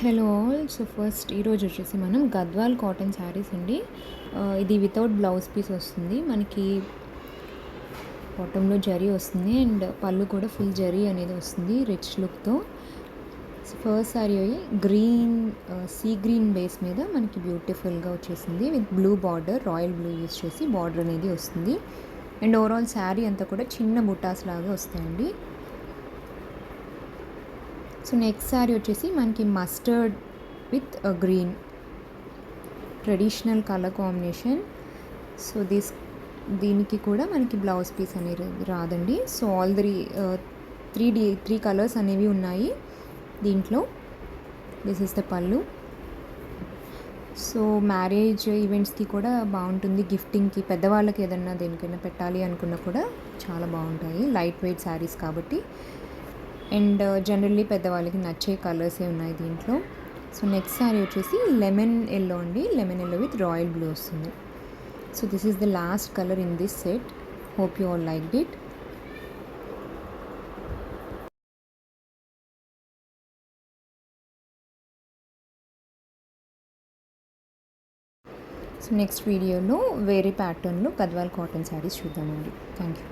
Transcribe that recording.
Hello all. So first ఈరోజు వచ్చేసి మనం గద్వాల్ కాటన్ శారీస్ అండి. ఇది వితౌట్ బ్లౌజ్ పీస్ వస్తుంది. మనకి బాటంలో జరీ వస్తుంది అండ్ పళ్ళు కూడా ఫుల్ జరీ అనేది వస్తుంది రిచ్ లుక్తో. ఫస్ట్ శారీ అయ్యి గ్రీన్ సీ గ్రీన్ బేస్ మీద మనకి బ్యూటిఫుల్గా వచ్చేసింది. With blue border royal blue use చేసి బార్డర్ అనేది వస్తుంది. అండ్ ఓవరాల్ శారీ అంతా కూడా చిన్న బుటాస్ లాగా వస్తాయండి. సో నెక్స్ట్ శారీ వచ్చేసి మనకి mustard with green traditional colour combination so this దీనికి కూడా మనకి బ్లౌజ్ పీస్ అనేది రాదండి. So all three three D three colours అనేవి ఉన్నాయి దీంట్లో. This is the pallu so marriage ఈవెంట్స్కి కూడా బాగుంటుంది. గిఫ్టింగ్కి పెద్దవాళ్ళకి ఏదన్నా దేనికైనా పెట్టాలి అనుకున్నా కూడా చాలా బాగుంటాయి. లైట్ వెయిట్ శారీస్ కాబట్టి. అండ్ జనరల్లీ పెద్దవాళ్ళకి నచ్చే కలర్సే ఉన్నాయి దీంట్లో? సో నెక్స్ట్ శారీ వచ్చేసి లెమన్ ఎల్లో అండి. Lemon yellow with royal blue వస్తుంది. So this is the last colour in this set hope you all like it so next వీడియోలో వేరే ప్యాటర్న్లో గద్వాల్ కాటన్ శారీస్ చూద్దామండి. Thank you